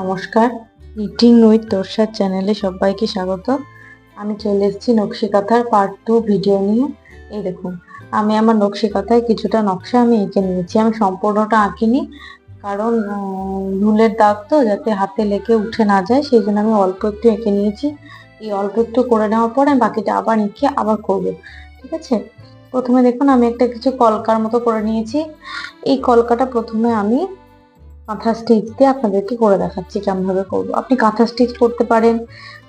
নমস্কার। Eating with তোরসার চ্যানেলে সবাইকে স্বাগত। আমি চলে এসেছি নকশি কাঁথার পার্ট টু ভিডিও নিয়ে। এই দেখুন, আমি আমার নকশি কাঁথায় কিছুটা নকশা আমি এঁকে নিয়েছি। আমি সম্পূর্ণটা আঁকিনি, কারণ রুলের দাগ তো, যাতে হাতে লেগে উঠে না যায়, সেই জন্য আমি অল্প একটু এঁকে নিয়েছি। এই অল্প একটু করে নেওয়ার পরে আমি বাকিটা আবার এঁকে আবার করব, ঠিক আছে? প্রথমে দেখুন, আমি একটা কিছু কলকার মতো করে নিয়েছি। এই কলকাটা প্রথমে আমি কাঁথা স্টিচ দিয়ে আপনাদেরকে করে দেখাচ্ছি কেমন ভাবে করব। আপনি কাঁথা স্টিচ করতে পারেন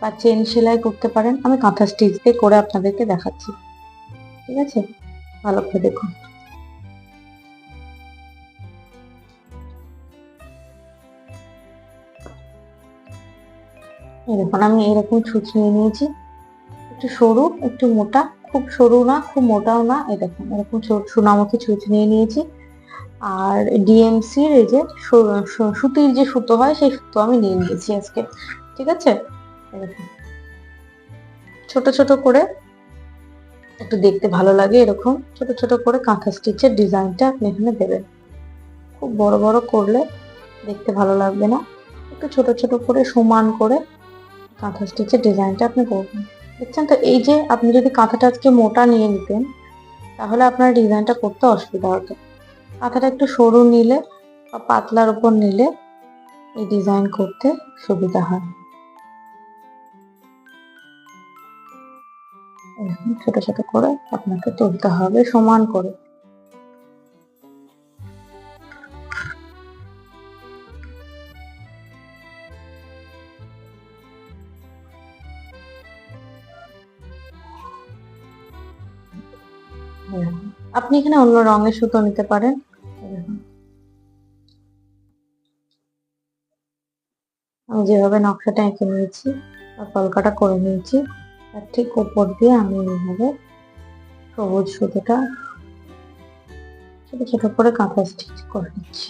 বা চেন সেলাই করতে পারেন, আমি কাঁথা স্টিচ দিয়ে করে আপনাদেরকে দেখাচ্ছি। ঠিক আছে? ভালো করে দেখুন। দেখুন, আমি এরকম ছুঁচ নিয়ে নিয়েছি। একটু সরু, একটু মোটা, খুব সরু না, খুব মোটাও না দেখুন, এরকম সোনামুখী ছুঁচ নিয়ে নিয়েছি। আর ডিএমসির এই যে সুতির যে সুতো হয়, সেই সুতো আমি নিয়ে নিয়েছি আজকে। ঠিক আছে। ছোট ছোট করে একটু দেখতে ভালো লাগে এরকম। ছোট ছোট করে কাঁথা স্টিচের ডিজাইনটা আপনি এখানে দেবেন। খুব বড় বড় করলে দেখতে ভালো লাগবে না। একটু ছোট ছোট করে সমান করে কাঁথা স্টিচের ডিজাইনটা আপনি করবেন দেখছেন তো? এই যে আপনি যদি কাঁথাটা আজকে মোটা নিয়ে নিতেন, তাহলে আপনার ডিজাইনটা করতে অসুবিধা হতো। কাঁথাটা একটু সরু নিলে বা পাতলার উপর নিলে এই ডিজাইন করতে সুবিধা হয়। ছোট ছোট করে আপনাকে তুলতে হবে সমান করে। আপনি এখানে অন্য রঙের সুতো নিতে পারেন। যেভাবে নকশাটা এঁকে নিয়েছি বা কলকাটা করে নিয়েছি, তার ঠিক উপর দিয়ে আমি এইভাবে সবুজ সুতোটা ছোট ছোট করে কাঁথা স্টিচ করে নিচ্ছি।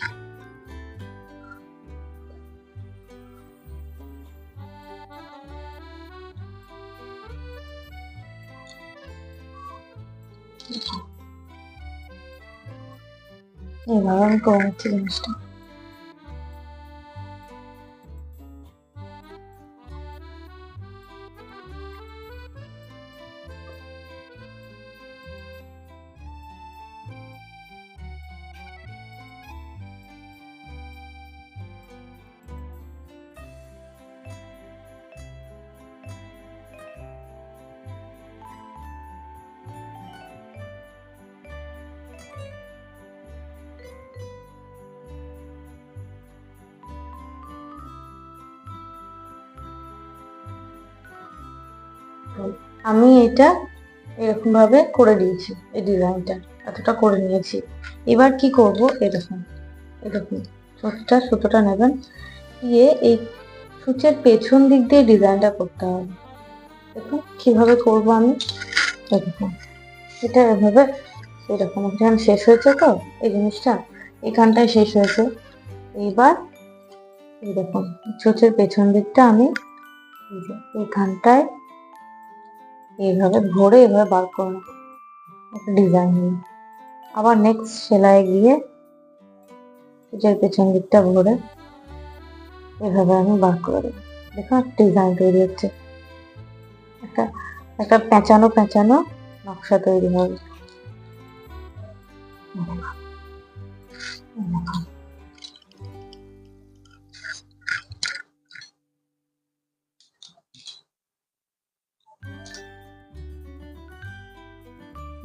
এইভাবে আমি করে নিচ্ছি জিনিসটা। আমি এটা এরকম ভাবে করে দিয়েছি, এই ডিজাইনটা, এতটা করে নিয়েছি। এবার কি করব? এরকম এরকম ছোটটা সুতোটা নেবেন। দিয়ে এই সূচের পেছন দিক দিয়ে ডিজাইনটা করতে হবে। দেখুন, কীভাবে করব আমি? এরকম, এটা এভাবে, এরকম, এখানে শেষ হয়েছে তো, এই জিনিসটা, এখানটায় শেষ হয়েছে। এই দেখুন, সূচের পেছন দিকটা আমি, এই যে এইখানটায় এইভাবে ভরে এভাবে বার করে একটা ডিজাইন আবার নেক্সট সেলাই গিয়ে সূচের পেছন দিকটা ভরে এভাবে আমি বার করে দেবো। দেখুন একটা ডিজাইন তৈরি হচ্ছে। একটা একটা পেঁচানো পেঁচানো নকশা তৈরি হবে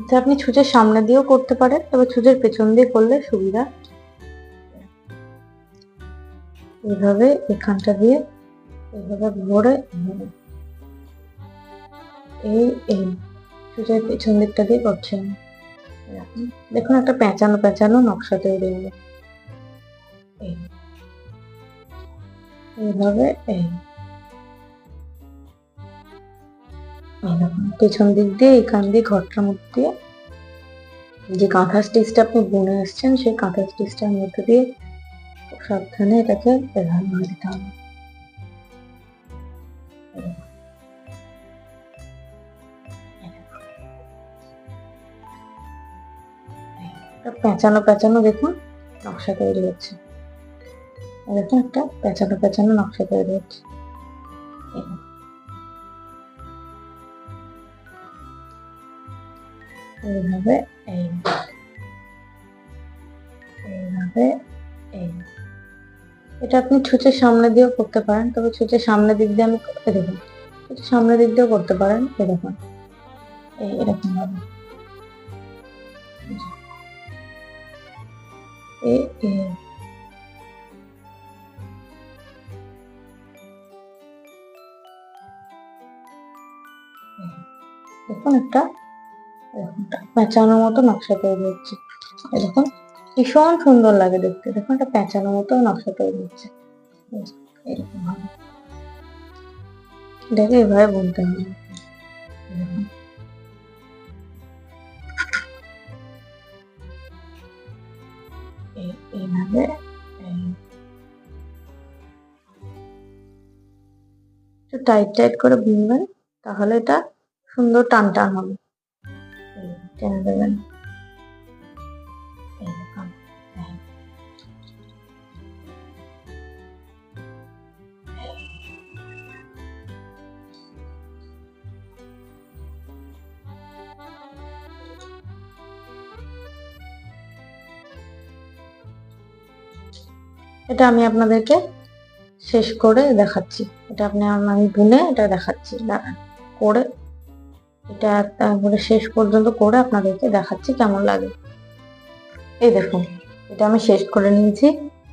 এটা আপনি ছুঁচের সামনে দিয়েও করতে পারেন, তবে ছুঁচের পেছন দিয়ে করলে সুবিধা। এইভাবে এখানটা দিয়ে এইভাবে ভরে এই এই ছুঁচের পেছন দিকটা দিয়ে করছেন। দেখুন একটা পেঁচানো পেঁচানো নকশা তৈরি হবে এই। এইভাবে এই। পেছন দিক দিয়ে, এখান দিয়ে, ঘরটার মধ্যে যে কাঁথা স্টিচটা আপনি বুনে এসছেন সেই কাঁথা স্টিচটার মধ্যে দিয়ে সাবধানে এটাকে এভাবে ভরে দিতে হবে দেখুন। এই দেখুন। দেখুন, নকশা তৈরি হচ্ছে এরকম একটা পেঁচানো পেঁচানো নকশা তৈরি হচ্ছে এইভাবে এই এইভাবে এই। এটা আপনি ছুঁচের সামনে দিয়েও করতে পারেন, তবে ছুঁচের সামনে দিক দিয়ে আমি দেখুন, ছুঁচের সামনে দিক দিয়েও করতে পারেন দেখুন, এই এরকম ভাবে। দেখুন একটা পেঁচানোর মতো নকশা তৈরি হচ্ছে দেখুন, ভীষণ সুন্দর লাগে দেখতে। দেখুন একটা পেঁচানোর মতো নকশা তৈরি হচ্ছে এরকম এভাবে বুনতে হবে। এইভাবে টাইট টাইট করে বুনবেন, তাহলে এটা সুন্দর টান টান হবে। টেনে দেবেন এইরকম এই। এটা আমি আপনাদেরকে শেষ করে দেখাচ্ছি। এটা আপনি আম- বুনে এটা দেখাচ্ছি। করে এটা শেষ পর্যন্ত করে আপনাদেরকে দেখাচ্ছি কেমন লাগে। এই দেখুন, এটা আমি শেষ করে নিয়েছি।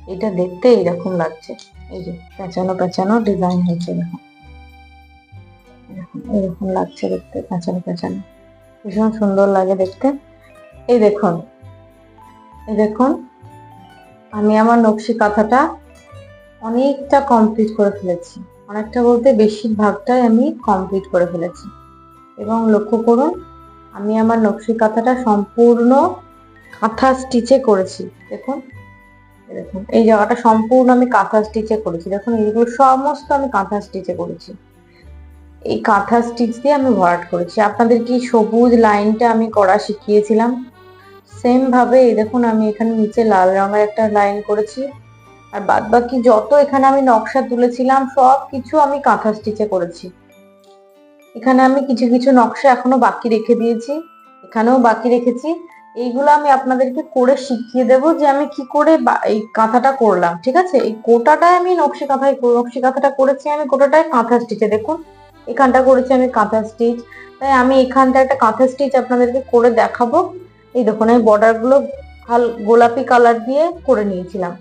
এটা দেখতে এইরকম লাগছে। এই যে পেঁচানো পেঁচানো ডিজাইন হয়েছে, দেখুন। এরকম লাগছে দেখতে, পেঁচানো পেঁচানো। ভীষণ সুন্দর লাগে দেখতে। এই দেখুন এই দেখুন, আমি আমার নকশি কাঁথাটা অনেকটা কমপ্লিট করে ফেলেছি। অনেকটা বলতে বেশিরভাগটাই আমি কমপ্লিট করে ফেলেছি। এবং লক্ষ্য করুন, আমি আমার নকশি কাঁথাটা সম্পূর্ণ কাঁথা স্টিচে করেছি। দেখুন দেখুন, এই জায়গাটা সম্পূর্ণ আমি কাঁথা স্টিচে করেছি। দেখুন, এইগুলো সমস্ত আমি কাঁথা স্টিচে করেছি। এই কাঁথা স্টিচ দিয়ে আমি ভরাট করেছি। আপনাদের কি সবুজ লাইনটা আমি করা শিখিয়েছিলাম? সেম ভাবে, এই দেখুন, আমি এখানে নিচে লাল রঙের একটা লাইন করেছি। আর বাদ বাকি যত এখানে আমি নকশা তুলেছিলাম সব কিছু আমি কাঁথা স্টিচে করেছি। এখানে আমি কিছু কিছু নকশা এখনও বাকি রেখে দিয়েছি। এখানেও বাকি রেখেছি। এইগুলো আমি আপনাদেরকে করে শিখিয়ে দেব যে আমি কি করে এই কাঁথাটা করলাম, ঠিক আছে? এই কোটাটাই আমি নকশি কাঁথায় নকশি কাঁথাটা করেছি আমি, কোটাটায় কাঁথা স্টিচে দেখুন, এখানটা করেছি আমি কাঁথা স্টিচ তাই আমি এখানটা একটা কাঁথা স্টিচ আপনাদেরকে করে দেখাবো। এই দেখুন, আমি বর্ডারগুলো হাল, গোলাপি কালার দিয়ে করে নিয়েছিলাম।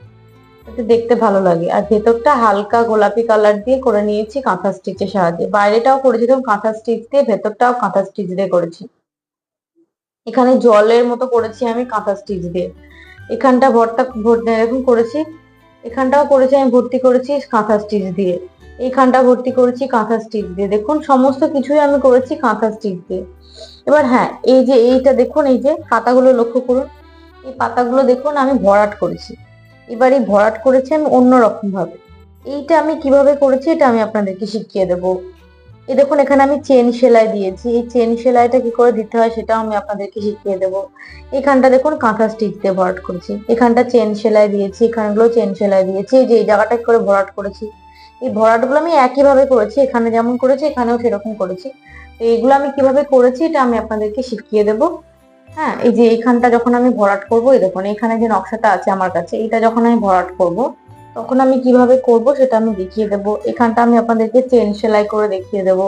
যাতে দেখতে ভালো লাগে। আর ভেতরটা হালকা গোলাপি কালার দিয়ে করে নিয়েছি কাঁথা স্টিচের সাহায্যে। বাইরেটাও করেছিলাম কাঁথা স্টিচ দিয়ে ভেতরটাও কাঁথা স্টিচ দিয়ে করেছি। এখানে জলের মতো করেছি আমি কাঁথা স্টিচ দিয়ে। এখানটা ভর্তি এরকম করেছি, এখানটাও করেছি আমি ভর্তি করেছি কাঁথা স্টিচ দিয়ে। এইখানটা ভর্তি করেছি কাঁথা স্টিচ দিয়ে। দেখুন, সমস্ত কিছুই আমি করেছি কাঁথা স্টিচ দিয়ে। এবার হ্যাঁ এই যে এইটা দেখুন, এই যে পাতাগুলো লক্ষ্য করুন। এই পাতাগুলো দেখুন, আমি ভরাট করেছি। এবার ভরাট করেছি আমি অন্যরকম ভাবে এইটা আমি কীভাবে করেছি এটা আমি আপনাদেরকে শিখিয়ে দেবো। এই দেখুন, এখানে আমি চেন সেলাই দিয়েছি। এই চেন সেলাইটা কি করে দিতে হয় সেটাও আমি আপনাদেরকে শিখিয়ে দেবো। এখানটা দেখুন, কাঁথা স্টিচ দিয়ে ভরাট করেছি। এখানটা চেন সেলাই দিয়েছি, এখানগুলো চেন সেলাই দিয়েছি। যে, এই জায়গাটা করে ভরাট করেছি। এই ভরাটগুলো আমি একইভাবে করেছি। এখানে যেমন করেছি, এখানেও সেরকম করেছি। তো এইগুলো আমি কীভাবে করেছি এটা আমি আপনাদেরকে শিখিয়ে দেব। হ্যাঁ এই যে এইখানটা যখন আমি ভরাট করব, এই দেখুন, এখানে যে নকশাটা আছে আমার কাছে এটা যখন আমি ভরাট করব, তখন আমি কীভাবে করব সেটা আমি দেখিয়ে দেব। এখানটা আমি আপনাদেরকে চেন সেলাই করে দেখিয়ে দেব।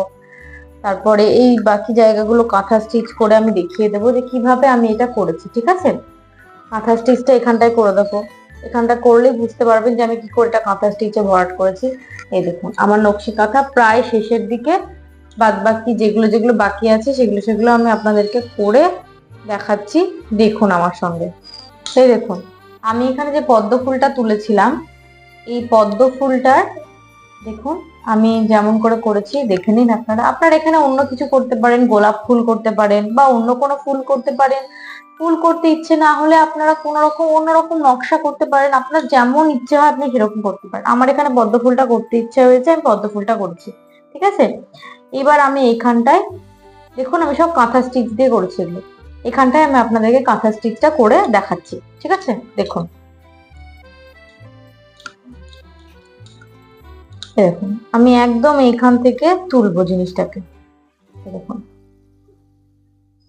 তারপরে এই বাকি জায়গাগুলো কাঁথা স্টিচ করে আমি দেখিয়ে দেবো যে কীভাবে আমি এটা করেছি, ঠিক আছে? কাঁথা স্টিচটা এখানটায় করে দেবো। এখানটা করলেই বুঝতে পারবেন যে আমি কি করে এটা কাঁথা স্টিচে ভরাট করেছি। এই দেখুন, আমার নকশি কাঁথা প্রায় শেষের দিকে বাদ বাকি যেগুলো যেগুলো বাকি আছে, সেগুলো সেগুলো আমি আপনাদেরকে করে দেখাচ্ছি, দেখুন আমার সঙ্গে। সেই দেখুন, আমি এখানে যে পদ্ম ফুলটা তুলেছিলাম, এই পদ্ম ফুলটার, দেখুন, আমি যেমন করে করেছি, দেখে নিন আপনারা। আপনারা এখানে অন্য কিছু করতে পারেন, গোলাপ ফুল করতে পারেন, বা অন্য কোনো ফুল করতে পারেন। ফুল করতে ইচ্ছে না হলে আপনারা কোনো রকম অন্যরকম নকশা করতে পারেন। আপনার যেমন ইচ্ছে হয় আপনি সেরকম করতে পারেন। আমার এখানে পদ্ম ফুলটা করতে ইচ্ছে হয়েছে, আমি পদ্ম ফুলটা করছি, ঠিক আছে? এবার আমি এইখানটায় দেখুন আমি সব কাঁথা স্টিচ দিয়ে করেছি এগুলো। এখানটায় আমি আপনাদেরকে কাঁথা স্টিচটা করে দেখাচ্ছি, ঠিক আছে? দেখুন। দেখুন, আমি একদম এইখান থেকে তুলবো জিনিসটাকে। দেখুন।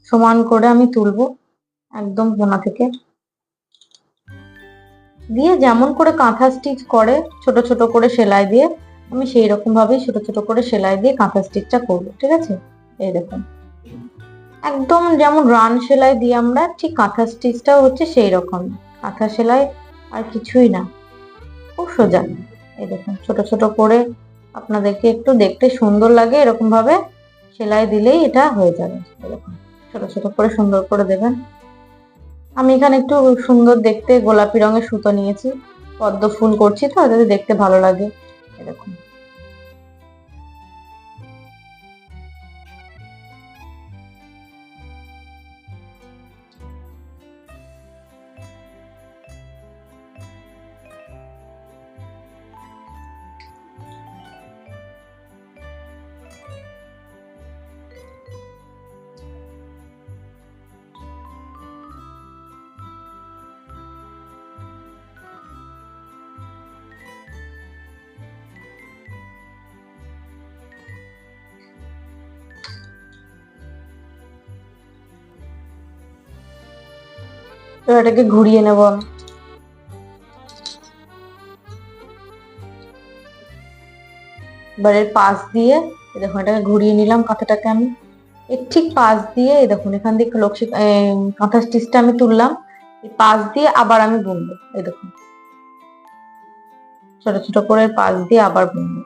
সমান করে আমি তুলবো একদম কোনা থেকে। দিয়ে যেমন করে কাঁথা স্টিচ করে ছোট ছোট করে সেলাই দিয়ে, আমি সেই রকম ভাবেই ছোট ছোট করে সেলাই দিয়ে কাঁথা স্টিচটা করব, ঠিক আছে? এই দেখুন। একদম যেমন রান সেলাই দিয়ে আমরা, ঠিক কাঁথা স্টিচটাও হচ্ছে সেই রকম কাঁথা সেলাই আর কিছুই না। খুব সোজা। এই দেখুন, ছোট ছোট করে আপনাদেরকে একটু দেখতে সুন্দর লাগে এরকম ভাবে সেলাই দিলেই এটা হয়ে যাবে। এরকম ছোট ছোট করে সুন্দর করে দেবেন। আমি এখানে একটু সুন্দর দেখতে গোলাপি রঙের সুতো নিয়েছি, পদ্ম ফুল করছি তো যাতে দেখতে ভালো লাগে। এরকম এবার এটাকে ঘুরিয়ে নেব আমি। এবার এর পাশ দিয়ে দেখুন, এটাকে ঘুরিয়ে নিলাম কাঁথাটাকে আমি। এর ঠিক পাশ দিয়ে দেখুন, এখান থেকে লক্ষ্মী কাঁথা স্টিচটা আমি তুললাম। এই পাশ দিয়ে আবার আমি বুনবো, এই দেখুন। ছোট ছোট করে পাশ দিয়ে আবার বুনবো।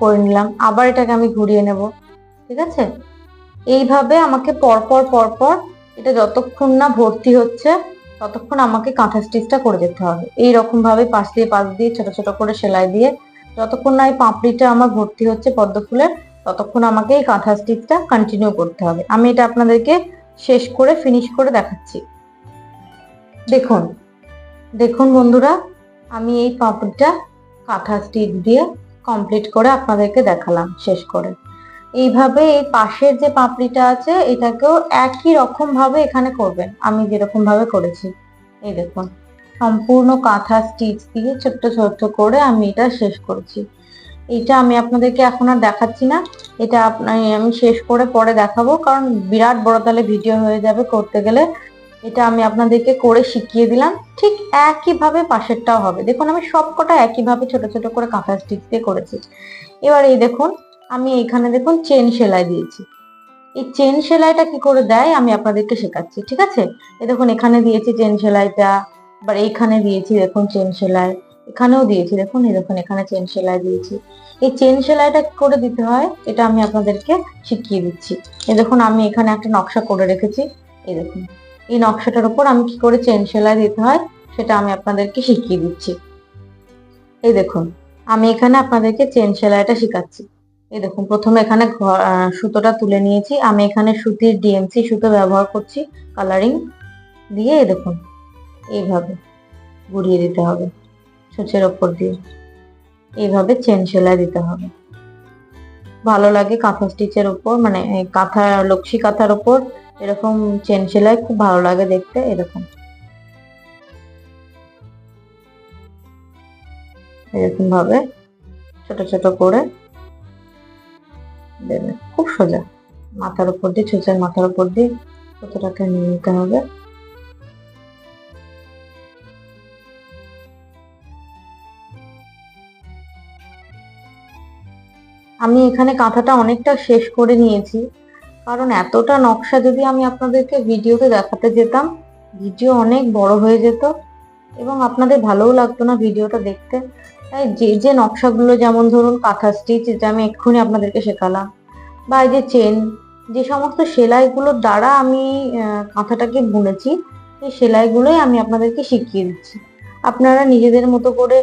করে নিলাম, আবার এটাকে আমি ঘুরিয়ে নেব, ঠিক আছে? এইভাবে আমাকে পরপর পরপর এটা যতক্ষণ না ভর্তি হচ্ছে, ততক্ষণ আমাকে কাঁথা স্টিচটা করে যেতে হবে। এই রকম ভাবে পাশ দিয়ে পাশ দিয়ে, ছোট ছোট করে সেলাই দিয়ে যতক্ষণ না এই পাপড়িটা আমার ভর্তি হচ্ছে পদ্ম ফুলের ততক্ষণ আমাকে এই কাঁথা স্টিচটা কন্টিনিউ করতে হবে। আমি এটা আপনাদেরকে শেষ করে ফিনিশ করে দেখাচ্ছি। দেখুন দেখুন বন্ধুরা, আমি এই পাপড়িটা কাঁথা স্টিচ দিয়ে কমপ্লিট করে আপনাদেরকে দেখালাম, শেষ করে। এইভাবে এই পাশের যে পাপড়িটা আছে, এটাকেও একই রকম ভাবে এখানে করবেন। আমি যেরকম ভাবে করেছি। এই দেখুন, সম্পূর্ণ কাঁথা স্টিচ দিয়ে ছোট্ট ছোট্ট করে আমি এটা শেষ করেছি। এটা আমি আপনাদেরকে এখন আর দেখাচ্ছি না। এটা আপনার আমি শেষ করে পরে দেখাবো, কারণ বিরাট বড় তাহলে ভিডিও হয়ে যাবে করতে গেলে। এটা আমি আপনাদেরকে করে শিখিয়ে দিলাম। ঠিক একইভাবে পাশেরটাও হবে। দেখুন, আমি সবকটা একইভাবে ছোট ছোট করে কাঁথা স্টিচ দিয়ে করেছি। এবার এই দেখুন, আমি এখানে দেখুন চেন সেলাই দিয়েছি। এই চেন সেলাইটা কি করে দেয় আমি আপনাদেরকে শেখাচ্ছি, ঠিক আছে? এই দেখুন, এখানে দিয়েছি চেন সেলাইটা, আবার এইখানে দিয়েছি দেখুন চেন সেলাই, এখানেও দিয়েছি দেখুন, এই দেখুন, এখানে চেন সেলাই দিয়েছি। এই চেন সেলাইটা কি করে দিতে হয়, এটা আমি আপনাদেরকে শিখিয়ে দিচ্ছি। এ দেখুন, আমি এখানে একটা নকশা করে রেখেছি। এই দেখুন। এই নকশাটার উপর আমি কি করে চেন সেলাই দিতে হয়, সেটা আমি আপনাদেরকে শিখিয়ে দিচ্ছি। এই দেখুন, আমি এখানে আপনাদেরকে চেন সেলাইটা শেখাচ্ছি। এই দেখুন, প্রথমে এখানে সুতোটা তুলে নিয়েছি। আমি এখানে সুতির ডিএমসি সুতো ব্যবহার করছি কালারিং দিয়ে, এই দেখুন, এইভাবে ঘুরিয়ে দিতে হবে, সূচের ওপর দিয়ে। এইভাবে চেন সেলাই দিতে হবে। ভালো লাগে কাঁথা স্টিচের উপর মানে কাঁথা, লক্ষ্মী কাঁথার উপর এরকম চেন সেলাই খুব ভালো লাগে দেখতে, এরকম। এরকম ভাবে ছোট ছোট করে দেবে খুব সোজা। মাথার উপর দিয়ে ছোচার মাথার উপর দিয়ে কতটাকে নিয়ে নিতে হবে। আমি এখানে কাঁথাটা অনেকটা শেষ করে নিয়েছি। কারণ এতটা নকশা যদি আমি আপনাদেরকে ভিডিওতে দেখাতে যেতাম, ভিডিও অনেক বড় হয়ে যেত এবং আপনাদের ভালোও লাগতো না ভিডিওটা দেখতে। তাই যে যে নকশাগুলো যেমন ধরুন কাঁথা স্টিচ যেটা আমি এক্ষুনি আপনাদেরকে শেখালাম। বা এই যে চেন, যে সমস্ত সেলাইগুলোর দ্বারা আমি কাঁথাটাকে বুনেছি, সেই সেলাইগুলোই আমি আপনাদেরকে শিখিয়ে দিচ্ছি। আপনারা নিজেদের মতো করে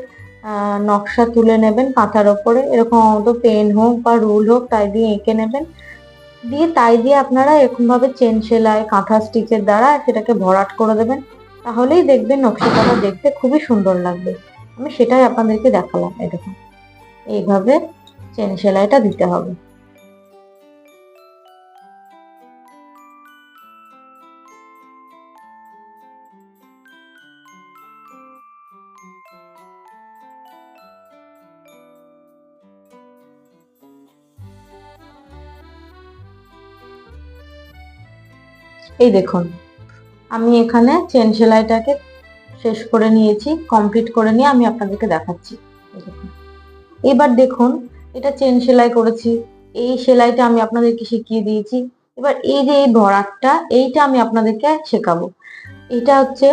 নকশা তুলে নেবেন কাঁথার ওপরে। এরকম মতো পেন হোক বা রুল হোক, তাই দিয়ে এঁকে নেবেন। দিয়ে, তাই দিয়ে আপনারা এরকম ভাবে চেন সেলাই, কাঁথা স্টিচের দ্বারা সেটাকে ভরাট করে দেবেন। তাহলেই দেখবেন নকশাটা দেখতে খুবই সুন্দর লাগবে। আমি সেটাই আপনাদেরকে দেখালাম, এরকম। এইভাবে চেন সেলাইটা দিতে হবে। এই দেখুন, আমি এখানে চেন সেলাইটাকে শেষ করে নিয়েছি কমপ্লিট করে নিয়ে আমি আপনাদেরকে দেখাচ্ছি। এবার দেখুন, এটা চেন সেলাই করেছি, এই সেলাইটা আমি আপনাদেরকে শিখিয়ে দিয়েছি। এবার এই যে এই ভরাটটা, এইটা আমি আপনাদেরকে শেখাবো। এটা হচ্ছে,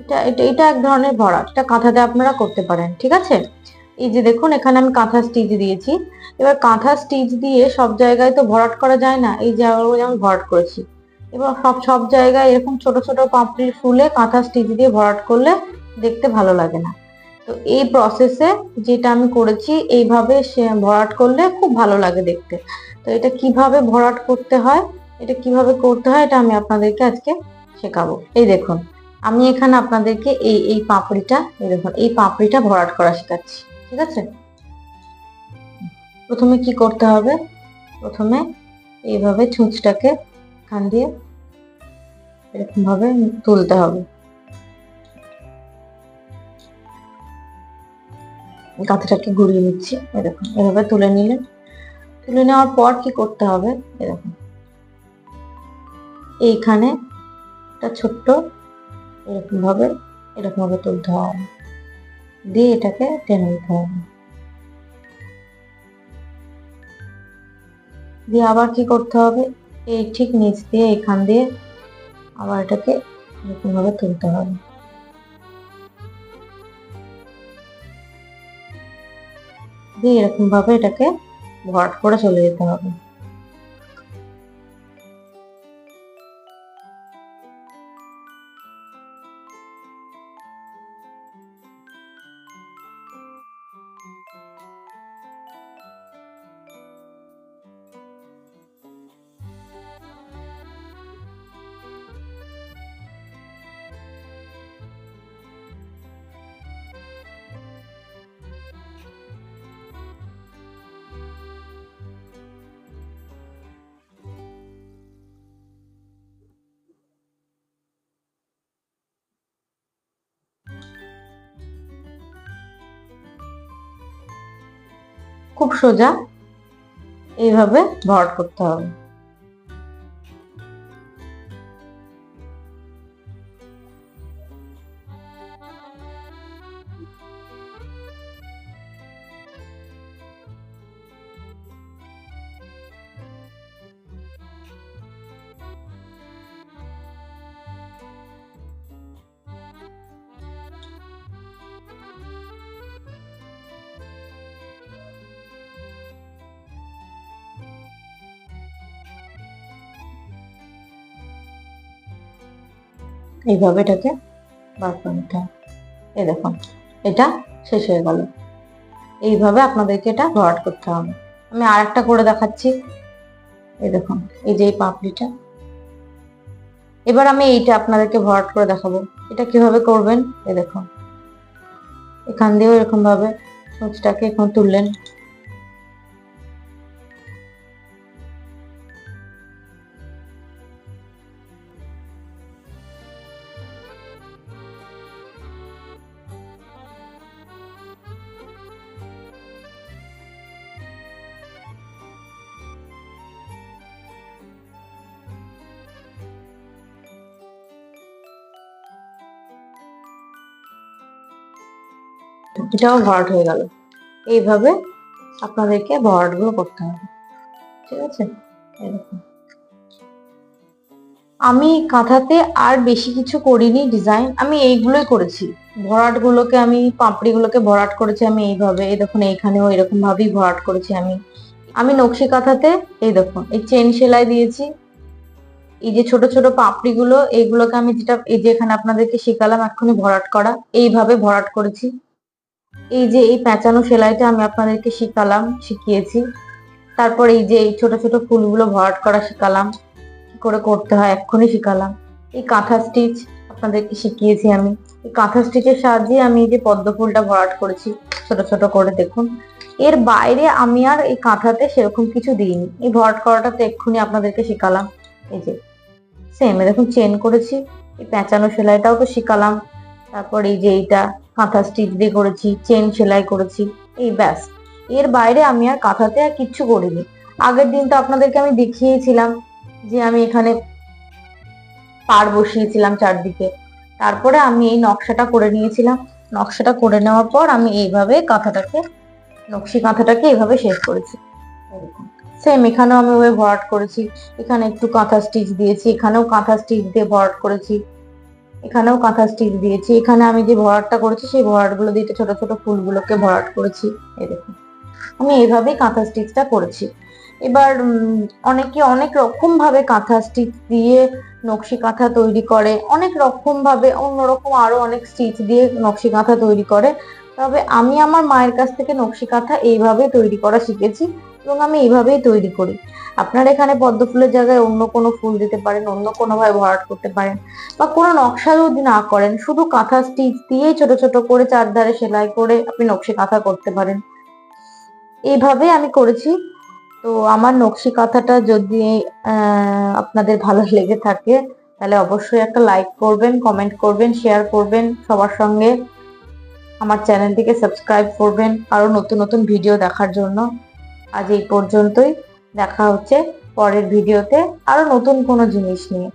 এটা এটা এটা এক ধরনের ভরাট, এটা কাঁথাতে আপনারা করতে পারেন, ঠিক আছে? এই যে দেখুন, এখানে আমি কাঁথা স্টিচ দিয়েছি। এবার কাঁথা স্টিচ দিয়ে সব জায়গায় তো ভরাট করা যায় না, এই জায়গাগুলো আমি ভরাট করেছি। এবার সব সব জায়গায় এরকম ছোট ছোট পাপড়ির ফুলে কাঁথা স্টিচ দিয়ে ভরাট করলে দেখতে ভালো লাগে না। তো এই প্রসেসে যেটা আমি করেছি, এইভাবে সে ভরাট করলে খুব ভালো লাগে দেখতে। তো এটা কীভাবে ভরাট করতে হয়, এটা কীভাবে করতে হয়, এটা আমি আপনাদেরকে আজকে শেখাবো। এই দেখুন, আমি এখানে আপনাদেরকে এই এই পাপড়িটা, এই দেখুন, এই পাপড়িটা ভরাট করা শেখাচ্ছি, ঠিক আছে? প্রথমে কি করতে হবে? প্রথমে এইভাবে ছুঁচটাকে এখান দিয়ে এরকম ভাবে তুলতে হবে। কাঁথাটাকে ঘুরিয়ে নিচ্ছি, এরকম। এভাবে তুলে নিলে, তুলে নেওয়ার পর কি করতে হবে? এরকম। এইখানে একটা ছোট্ট এরকম ভাবে এরকম ভাবে তুলতে হবে। দিয়ে এটাকে টেনে দিতে হবে। দিয়ে আবার কি করতে হবে? এই ঠিক নিচ দিয়ে এখান দিয়ে আবার এটাকে এরকম ভাবে তুলতে হবে। দিয়ে এরকম ভাবে এটাকে ভরাট করে চলে যেতে হবে। খুব সোজা এইভাবে ভরাট করতে হবে। এইভাবে এটাকে বার করে নিতে হবে এই দেখুন, এটা শেষ হয়ে গেল। এইভাবে আপনাদেরকে এটা ভরাট করতে হবে। আমি আর একটা করে দেখাচ্ছি। এই দেখুন, এই যে এই পাপড়িটা। এবার আমি এইটা আপনাদেরকে ভরাট করে দেখাবো। এটা কীভাবে করবেন? এই দেখুন। এখান দিয়েও এরকম ভাবে এখন তুললেন। এটাও ভরাট হয়ে গেল। এইভাবে আপনাদেরকে ভরাটগুলো করতে হবে। ঠিক আছে? আমি কাঁথাতে আর বেশি কিছু করিনি ডিজাইন আমি এইগুলোই করেছি। ভরাট গুলোকে আমি, পাপড়ি গুলোকে ভরাট করেছি আমি এইভাবে। এই দেখুন, এইখানেও এরকম ভাবেই ভরাট করেছি আমি। আমি নকশি কাঁথাতে, এই দেখুন, এই চেন সেলাই দিয়েছি। এই যে ছোট ছোট পাপড়ি গুলো, এইগুলোকে আমি যেটা, এই যে এখানে আপনাদেরকে শেখালাম এক্ষুনি ভরাট করা। এইভাবে ভরাট করেছি। এই যে এই প্যাঁচানো সেলাইটা আমি আপনাদেরকে শিখালাম শিখিয়েছি। তারপর এই যে এই ছোট ছোট ফুলগুলো ভরাট করা শেখালাম কি করে করতে হয় এক্ষুনি শিখালাম এই কাঁথা স্টিচ আপনাদেরকে শিখিয়েছি আমি। এই কাঁথা স্টিচের সাহায্যে আমি এই যে পদ্ম ফুলটা ভরাট করেছি, ছোট ছোট করে দেখুন। এর বাইরে আমি আর এই কাঁথাতে সেরকম কিছু দিইনি। এই ভরাট করাটা তো এক্ষুনি আপনাদেরকে শিখালাম এই যে সেম দেখুন চেন করেছি। এই প্যাঁচানো সেলাইটাও তো শিখালাম তারপর এই যে এইটা কাঁথা স্টিচ দিয়ে করেছি, চেন সেলাই করেছি, এই ব্যাস। এর বাইরে আমি আর কাঁথাতে আর কিচ্ছু করিনি। আগের দিন তো আপনাদেরকে আমি দেখিয়েছিলাম যে আমি এখানে পার বসিয়েছিলাম চারদিকে। তারপরে আমি এই নকশাটা করে নিয়েছিলাম। নকশাটা করে নেওয়ার পর আমি এইভাবে কাঁথাটাকে, নকশি কাঁথাটাকে এইভাবে শেষ করেছি। সেম এখানেও আমি ওভাবে ভরাট করেছি। এখানে একটু কাঁথা স্টিচ দিয়েছি, এখানেও কাঁথা স্টিচ দিয়ে ভরাট করেছি। এখানেও কাঁথা স্টিচ দিয়েছি। এখানে আমি যে ভরাটটা করেছি, সেই ভরাটগুলো দিয়ে ছোট ছোট ফুলগুলোকে ভরাট করেছি। এই দেখুন, আমি এইভাবেই কাঁথা স্টিচটা করেছি। এবার অনেকে অনেক রকম ভাবে কাঁথা স্টিচ দিয়ে নকশি কাঁথা তৈরি করে, অনেক রকম ভাবে অন্যরকম আরও অনেক স্টিচ দিয়ে নকশি কাঁথা তৈরি করে। তবে আমি আমার মায়ের কাছ থেকে নকশি কাঁথা এইভাবে তৈরি করা শিখেছি এবং আমি এইভাবেই তৈরি করি। আপনারা এখানে পদ্ম ফুলের জায়গায় অন্য কোনো ফুল দিতে পারেন, অন্য কোনো ভাবে ভরাট করতে পারেন বা কোনো নকশা যদি না করেন, শুধু কাঁথা স্টিচ দিয়েই ছোট ছোট করে চারধারে সেলাই করে আপনি নকশি কাঁথা করতে পারেন। এইভাবে আমি করেছি। তো আমার নকশি কাঁথাটা যদি আপনাদের ভালো লেগে থাকে, তাহলে অবশ্যই একটা লাইক করবেন কমেন্ট করবেন শেয়ার করবেন সবার সঙ্গে। আমার চ্যানেলটিকে সাবস্ক্রাইব করবেন আরও নতুন নতুন ভিডিও দেখার জন্য। আজ এই পর্যন্তই। দেখা হচ্ছে পরের ভিডিওতে আরও নতুন কোনো জিনিস নিয়ে।